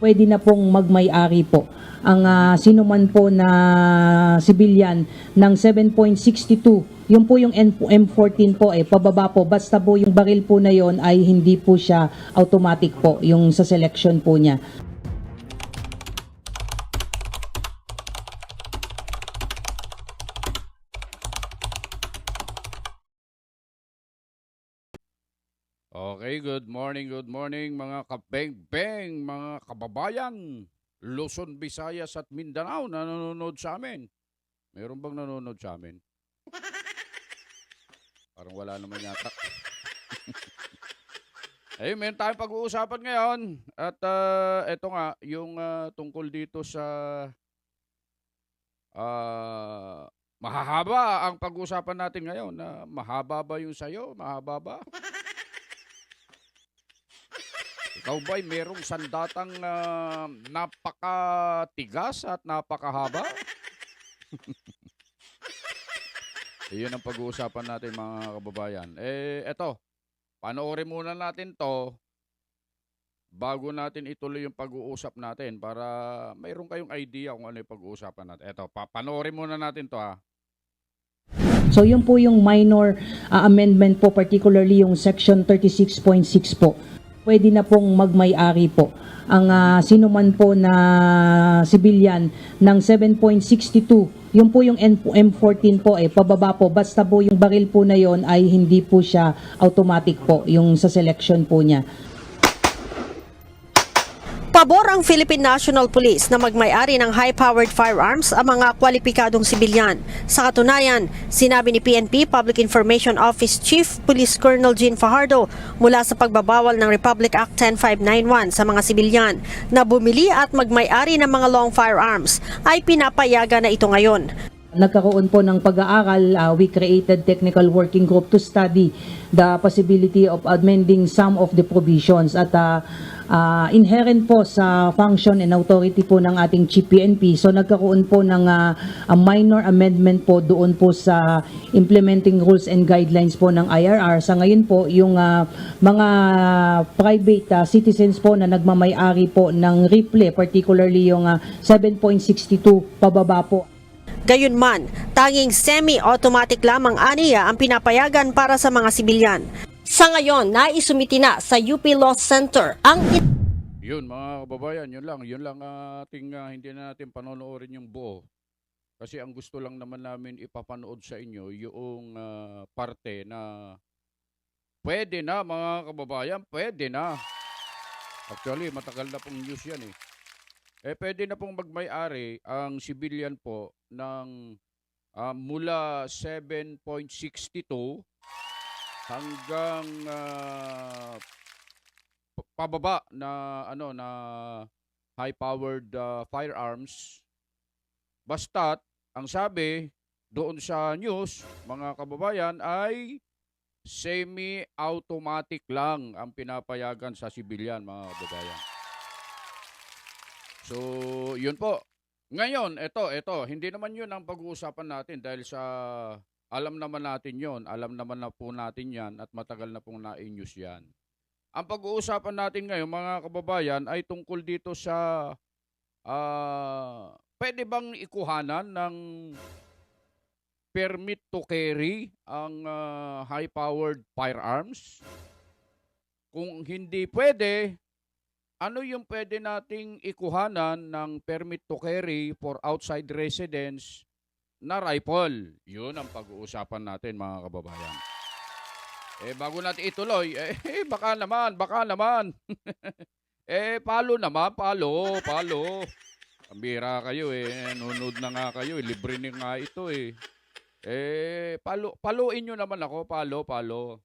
pwede na pong magmay-ari po ang ah, sino man po na civilian ng 7.62. Yung po yung N- M14 po eh, pababa po. Basta po yung baril po na yon ay hindi po siya automatic po, yung sa selection po niya. Okay, good morning, good morning mga kabeng-beng, mga kababayan. Luzon, Visayas at Mindanao na nanonood sa amin. Meron bang nanonood sa amin? Parang wala naman yata. Ayun, meron tayong pag-uusapan ngayon. At ah, eto nga, yung ah, tungkol dito sa ah, mahahaba ang pag-uusapan natin ngayon. na mahaba ba yung sayo? Mahaba ba? Ikaw ba'y merong sandatang ah, napakatigas at napakahaba? Iyon ang pag-uusapan natin mga kababayan. Eh, eto, panoorin muna natin to bago natin ituloy yung pag-uusap natin para mayroon kayong idea kung ano yung pag-uusapan natin. Eto, pa panoorin muna natin to ha. So yun po yung minor ah, amendment po, particularly yung section 36.6 po. Pwede na pong magmay-ari po ang ah, sino man po na civilian ng 7.62. Yun po yung N- M14 po eh, pababa po. Basta po yung baril po na yon ay hindi po siya automatic po, yung sa selection po niya. Pabor ang Philippine National Police na magmay-ari ng high-powered firearms ang mga kwalipikadong sibilyan. Sa katunayan, sinabi ni PNP Public Information Office Chief Police Colonel Jean Fajardo mula sa pagbabawal ng Republic Act 10591 sa mga sibilyan na bumili at magmay-ari ng mga long firearms ay pinapayagan na ito ngayon. Nagkaroon po ng pag-aaral, uh, we created technical working group to study the possibility of amending some of the provisions at uh, uh, inherent po sa function and authority po ng ating Chief PNP. So nagkaroon po ng uh, a minor amendment po doon po sa implementing rules and guidelines po ng IRR. Sa ngayon po, yung uh, mga private uh, citizens po na nagmamay-ari po ng replay, particularly yung uh, 7.62 pababa po, Gayunman, tanging semi-automatic lamang aniya ang pinapayagan para sa mga sibilyan. Sa ngayon, naisumiti na sa UP Law Center ang Yun mga kababayan, yun lang. Yun lang ating ah, hindi na natin panonoorin yung buo. Kasi ang gusto lang naman namin ipapanood sa inyo yung ah, parte na pwede na mga kababayan, pwede na. Actually, matagal na pong news yan eh. Eh, pwede na pong magmay-ari ang civilian po ng ah, mula 7.62 hanggang ah, pa- pababa na ano na high powered firearms. Basta't ang sabi doon sa news mga kababayan ay semi automatic lang ang pinapayagan sa civilian mga kababayan. So yun po. Ngayon ito ito hindi naman yun ang pag-uusapan natin dahil sa alam naman natin yon alam naman na po natin yan at matagal na pong na-news yan ang pag-uusapan natin ngayon mga kababayan ay tungkol dito sa ah, pwede bang ikuhanan ng permit to carry ang ah, high-powered firearms? Kung hindi pwede, ano yung pwede nating ikuhanan ng permit to carry for outside residence na rifle? Yun ang pag-uusapan natin mga kababayan. Eh, bago natin ituloy, eh, eh, baka naman, baka naman. eh, palo naman, palo, palo. Pambira kayo eh, nunod na nga kayo, eh. libre na nga ito eh. Eh, palo, paluin nyo naman ako, palo, palo.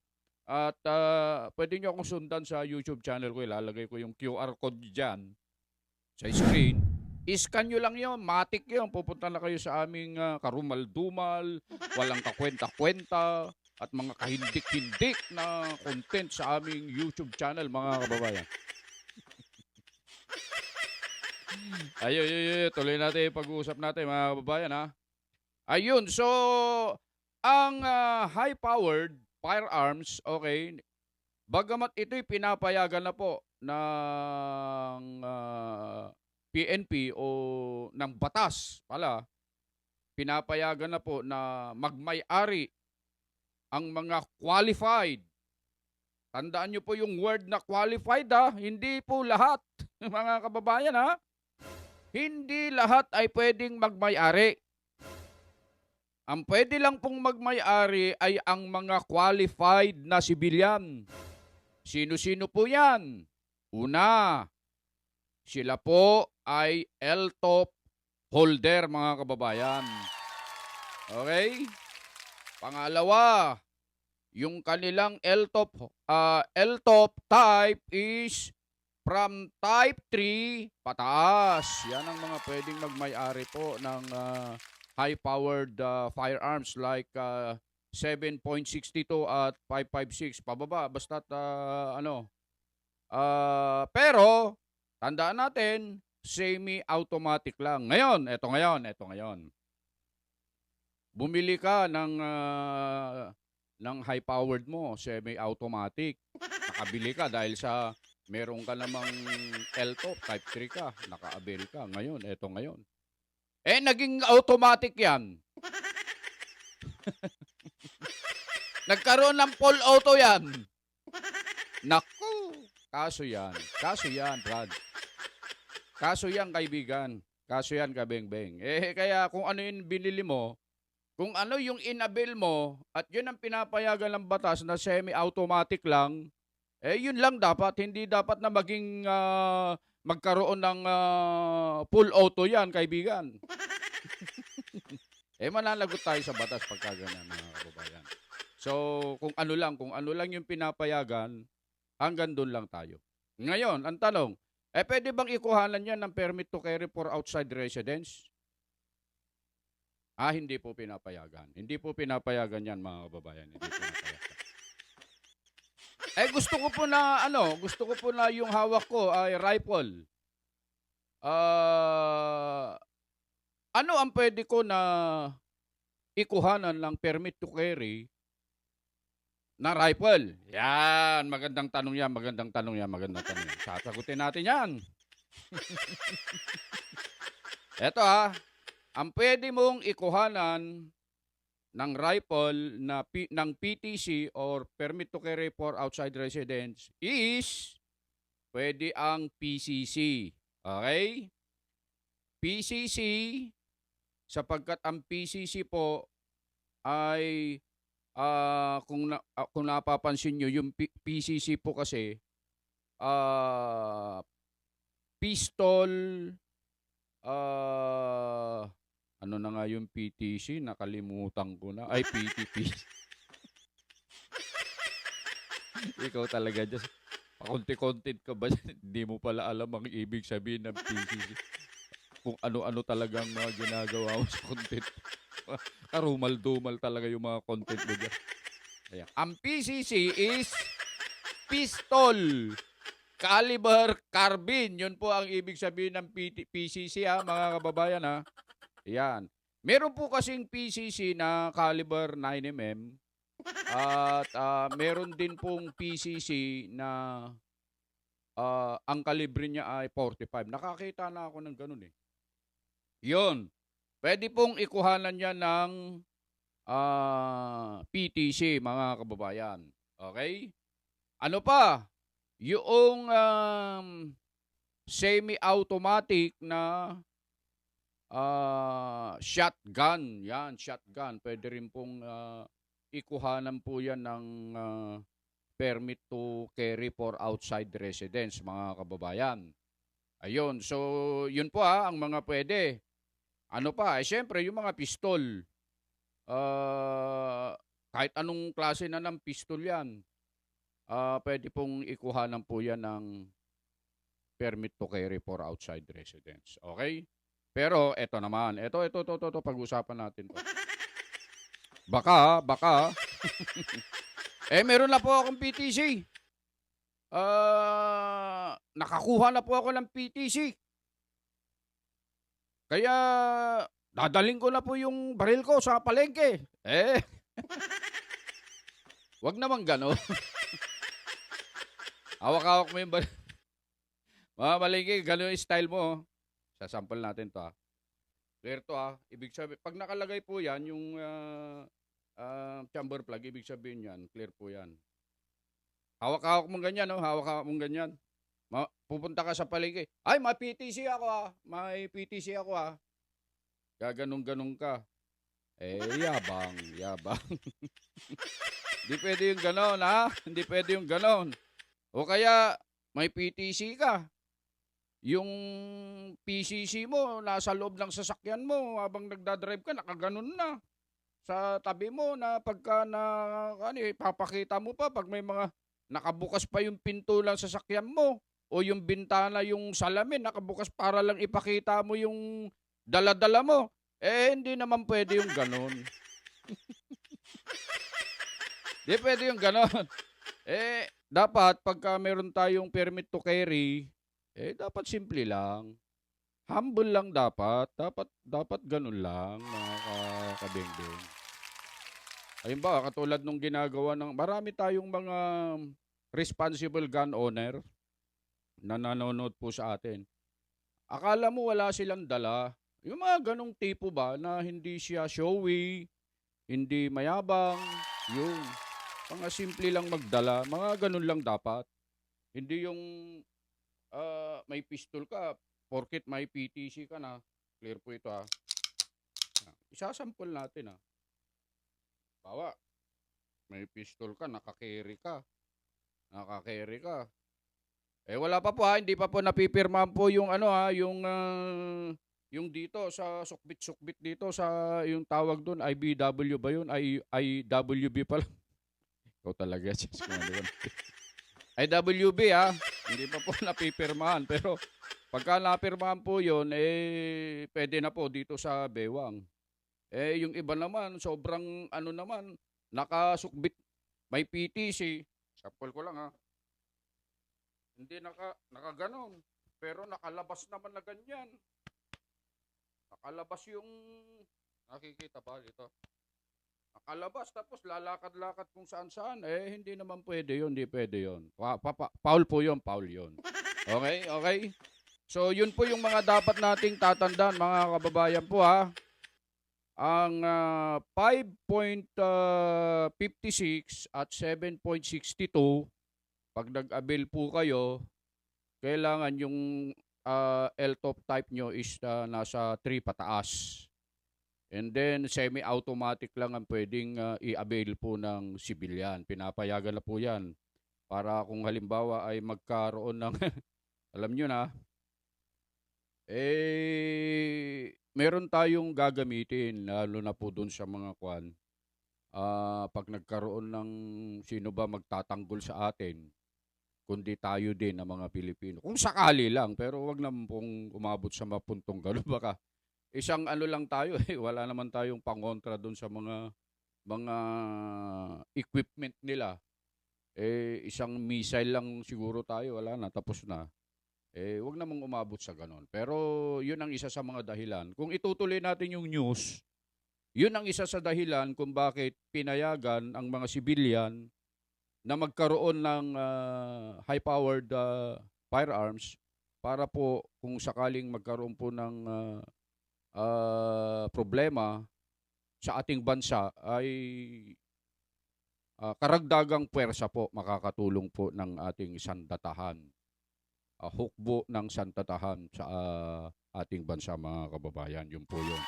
At ah, pwede nyo akong sundan sa YouTube channel ko, ilalagay ko yung QR code dyan sa screen. Iscan nyo lang yun, matik yun. Pupunta na kayo sa aming ah, karumal-dumal, walang kakwenta-kwenta, at mga kahindik-hindik na content sa aming YouTube channel, mga kababayan. Ayun, ayun, ayun. Tuloy natin pag-uusap natin, mga kababayan, ha? Ayun, so, ang ah, high-powered firearms, okay, bagamat ito'y pinapayagan na po ng ah, PNP o ng batas pala, pinapayagan na po na magmay-ari ang mga qualified. Tandaan nyo po yung word na qualified ha, hindi po lahat mga kababayan ha. Hindi lahat ay pwedeng magmay-ari. Ang pwede lang pong magmay-ari ay ang mga qualified na sibilyan. Sino-sino po yan? Una, sila po ay LTOP holder mga kababayan. Okay? Pangalawa, yung kanilang LTOP ah, LTOP type is from type 3 pataas. Yan ang mga pwedeng magmay-ari po ng ah, high-powered ah, firearms like ah, 7.62 at 556 pababa basta ano Ah, pero tandaan natin semi-automatic lang. Ngayon, eto ngayon, eto ngayon. Bumili ka ng ah, ng high-powered mo, semi-automatic. Nakabili ka dahil sa meron ka namang LTO, Type 3 ka, naka-avail ka. Ngayon, eto ngayon. Eh, naging automatic yan. Nagkaroon ng full auto yan. Naku! Kaso yan. Kaso yan, Brad. Kaso yan, kaibigan. Kaso yan, kabeng-beng. Eh, kaya kung ano yung binili mo, kung ano yung inabil mo, at yun ang pinapayagan ng batas na semi-automatic lang, eh, yun lang dapat. Hindi dapat na maging ah, magkaroon ng ah, full auto yan, kaibigan. eh, mananagot tayo sa batas pagka ganyan, mga kababayan. So, kung ano lang, kung ano lang yung pinapayagan, hanggang doon lang tayo. Ngayon, ang tanong, eh pwede bang ikuhanan yan ng permit to carry for outside residence? Ah, hindi po pinapayagan. Hindi po pinapayagan yan, mga kababayan. Hindi. Eh, gusto ko po na, ano, gusto ko po na yung hawak ko ay rifle. Ah, ano ang pwede ko na ikuhanan ng permit to carry na rifle? Yan, magandang tanong yan, magandang tanong yan, magandang tanong yan. Sasagutin natin yan. Eto ha, ang pwede mong ikuhanan ng rifle na P- ng PTC or permit to carry for outside residence is pwede ang PCC. Okay? PCC sapagkat ang PCC po ay ah, kung na, ah, kung napapansin nyo yung P- PCC po kasi ah pistol ah ano na nga yung PTC nakalimutan ko na. Ay PTP ikaw talaga just pakunti-content ka ba? Hindi mo pala alam ang ibig sabihin ng PCC kung ano-ano talagang mga ginagawa mo sa content karumal-dumal talaga yung mga content mo dyan. Ayan. Ang PCC is pistol caliber carbine. Yun po ang ibig sabihin ng PT PCC ha, mga kababayan ha. Yan. Meron po kasing PCC na caliber 9mm at ah, meron din pong PCC na ah, ang kalibre niya ay 45. Nakakita na ako ng ganun eh. Yun. Pwede pong ikuhanan niya ng ah, PTC, mga kababayan. Okay? Ano pa? Yung um, semi-automatic na ah, shotgun. Yan, shotgun. Pwede rin pong ah, ikuhanan po yan ng ah, permit to carry for outside residence, mga kababayan. Ayun. So, yun po ha, ang mga pwede. Ano pa? Eh, syempre, yung mga pistol. Ah, kahit anong klase na ng pistol yan, ah pwede pong ikuhanan po yan ng permit to carry for outside residence. Okay? Pero, eto naman. Eto, eto, eto, eto, eto pag-usapan natin to. Baka, baka. eh, meron na po akong PTC. Ah, nakakuha na po ako ng PTC. Kaya dadaling ko na po yung baril ko sa palengke. Eh. Wag naman gano. Hawak-hawak mo yung baril. Mga palengke, gano'n yung style mo. oh. Sasample natin to ah. Clear to ah. Ibig sabihin, pag nakalagay po yan, yung ah, ah, chamber plug, ibig sabihin yan, clear po yan. Hawak-hawak mong ganyan, no? Hawak-hawak mong ganyan. Ma- pupunta ka sa palengke. Ay, may PTC ako ah. May PTC ako ah. Gaganong-ganong ka. Eh, yabang, yabang. Hindi pwede yung ganon, ha? Hindi pwede yung ganon. O kaya, may PTC ka. Yung PCC mo, nasa loob ng sasakyan mo, habang nagdadrive ka, nakaganon na. Sa tabi mo, na pagka na, ano, papakita mo pa, pag may mga, nakabukas pa yung pinto lang sa sasakyan mo, o yung bintana, yung salamin, nakabukas para lang ipakita mo yung dala-dala mo. Eh, hindi naman pwede yung ganon. Di pwede yung ganon. Eh, dapat pagka meron tayong permit to carry, eh, dapat simple lang. Humble lang dapat. Dapat, dapat ganun lang, mga ka- kabengdeng. Ayun ba, katulad nung ginagawa ng, marami tayong mga responsible gun owner na nanonood po sa atin. Akala mo wala silang dala. Yung mga ganong tipo ba na hindi siya showy, hindi mayabang, yun. Mga simple lang magdala, mga ganun lang dapat. Hindi yung ah, may pistol ka, porket may PTC ka na, clear po ito ha. Isasample natin ha. Bawa, may pistol ka, nakakerry ka. Nakakerry ka. Eh wala pa po ha, hindi pa po napipirmahan po yung ano ha, yung ah, yung dito sa sukbit-sukbit dito sa yung tawag doon IBW ba yun? I, IWB pala. Ikaw talaga, ko, ano? IWB ha, hindi pa po napipirmahan pero pagka napirmahan po yun, eh pwede na po dito sa Bewang. Eh yung iba naman, sobrang ano naman, nakasukbit, may PTC, sample ko lang ha. Hindi naka, nakaganon, pero nakalabas naman na ganyan. Nakalabas yung, nakikita ba dito? Nakalabas tapos lalakad-lakad kung saan-saan. Eh, hindi naman pwede yun, hindi pwede yun. Pa, pa, pa- foul po yun, foul yun. Okay, okay? So, yun po yung mga dapat nating tatandaan, mga kababayan po ha. Ang ah, 5.56 at 7.62, pag nag-avail po kayo, kailangan yung uh, L-top type nyo is ah, nasa 3 pataas. And then semi-automatic lang ang pwedeng ah, i-avail po ng civilian. Pinapayagan na po yan. Para kung halimbawa ay magkaroon ng, alam nyo na, eh, meron tayong gagamitin, lalo na po dun sa mga kwan. Ah, pag nagkaroon ng sino ba magtatanggol sa atin, kundi tayo din ang mga Pilipino. Kung sakali lang, pero wag naman pong umabot sa mapuntong gano'n. Baka isang ano lang tayo, eh, wala naman tayong pangontra doon sa mga mga equipment nila. Eh, isang missile lang siguro tayo, wala na, tapos na. Eh, wag namang umabot sa ganon. Pero yun ang isa sa mga dahilan. Kung itutuloy natin yung news, yun ang isa sa dahilan kung bakit pinayagan ang mga civilian na magkaroon ng ah, high-powered ah, firearms para po kung sakaling magkaroon po ng ah, ah, problema sa ating bansa ay ah, karagdagang puwersa po makakatulong po ng ating sandatahan. Ah, hukbo ng sandatahan sa ah, ating bansa mga kababayan. Yun po yun.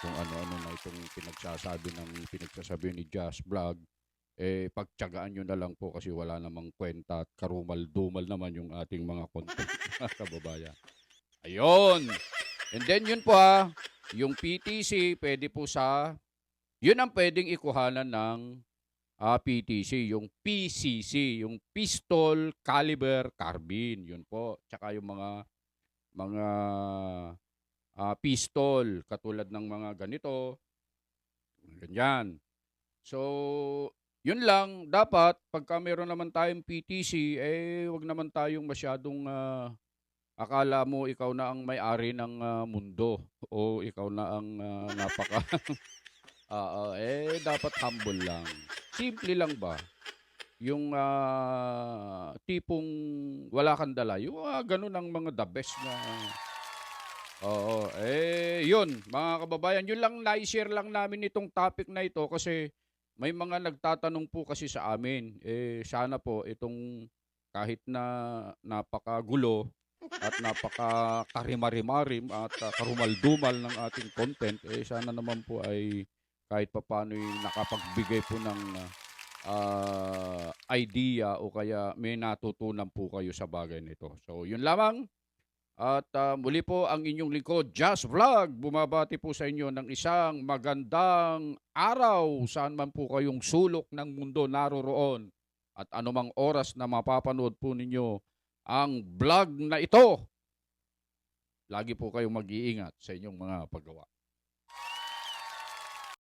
Kung ano-ano na itong pinagsasabi ng pinagsasabi ni Jazz Vlog eh pagtyagaan nyo na lang po kasi wala namang kwenta at karumal-dumal naman yung ating mga content kababayan. Ayun! And then yun po ha, yung PTC pwede po sa, yun ang pwedeng ikuhanan ng ah, PTC, yung PCC, yung pistol caliber carbine, yun po. Tsaka yung mga mga ah, pistol katulad ng mga ganito, ganyan. So, yun lang, dapat pagka meron naman tayong PTC, eh wag naman tayong masyadong ah, akala mo ikaw na ang may-ari ng ah, mundo o ikaw na ang ah, napaka Ah, ah, eh dapat humble lang. Simple lang ba? Yung ah, tipong wala kang dala, yung ah, ganun ang mga the best na Oo, eh yun mga kababayan, yun lang na-share lang namin itong topic na ito kasi may mga nagtatanong po kasi sa amin. Eh sana po itong kahit na napakagulo at napaka karimarimarim at uh, karumaldumal ng ating content, eh sana naman po ay kahit papaano nakapagbigay po ng ah, idea o kaya may natutunan po kayo sa bagay nito. So yun lamang. At ah, muli po ang inyong lingkod, Just Vlog, bumabati po sa inyo ng isang magandang araw saan man po kayong sulok ng mundo naroroon at anumang oras na mapapanood po ninyo ang vlog na ito. Lagi po kayong mag-iingat sa inyong mga paggawa.